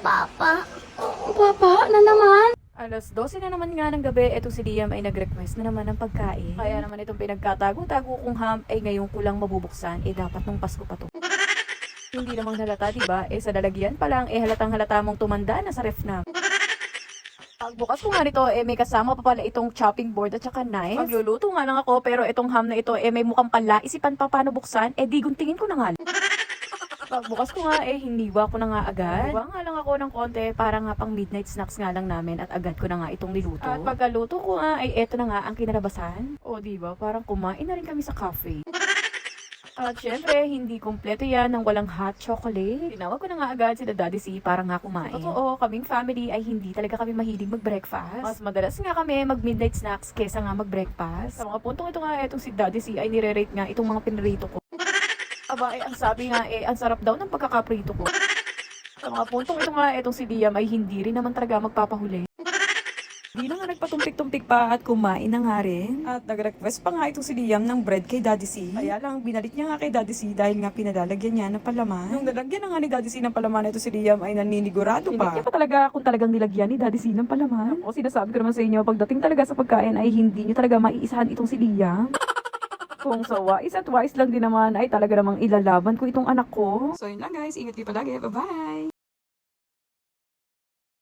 Papa. Papa, na naman? Alas 12 na naman nga ng gabi, eto si Liam ay nag-request na naman ng pagkain. Kaya naman itong pinagkatago-tago kong ham ay ngayon ko lang mabubuksan, eh dapat nung Pasko pa to. Hindi namang halata, diba? Eh sa lalagyan pa lang, eh halatang halata mong tumanda na sa ref na. Pagbukas ko nga nito, eh may kasama pa pala itong chopping board at saka knife. Magluluto nga lang ako, pero itong ham na ito, eh may mukhang pala, isipan pa paano buksan, eh di guntingin ko na nga. Pagbukas ko nga, eh hiniwa ko na nga agad. Hiniwa nga lang ako ng konti, para nga pang midnight snacks nga lang namin at agad ko na nga itong niluto. At pagkaluto ko nga, ay eto na nga ang kinalabasan. O diba, parang kumain na rin kami sa cafe. At syempre, hindi kompleto yan ng walang hot chocolate. Tinawag ko na nga agad si Daddy C para nga kumain. Sa Totoo, kaming family ay hindi talaga kami mahilig mag-breakfast. Mas madalas nga kami mag-midnight snacks kesa nga mag-breakfast. Sa mga puntong ito nga, itong si Daddy C ay nire-rate nga itong mga pinrito ko. Aba, eh, ang sabi nga, eh, ang sarap daw ng pagkakaprito ko. Sa mga puntong ito nga, itong si Liam ay hindi rin naman talaga magpapahuli. Di na nga nagpatumpik-tumpik pa at kumain na nga rin. At nag-request pa nga itong si Liam ng bread kay Daddy C. Kaya lang, binalit niya nga kay Daddy C dahil nga pinalalagyan niya ng palaman. Nung nalagyan na nga ni Daddy C ng palaman, ito si Liam ay naninigurado pa. Hindi pa talaga kung talagang nilagyan ni Daddy C ng palaman. Ako, sinasabi ko naman sa inyo, pagdating talaga sa pagkain ay hindi niyo talaga maiisahan itong si Liam. Kung sa wise at wise lang din naman ay talaga namang ilalaban ko itong anak ko. So yun lang guys, ingat kayo palagi. Bye-bye!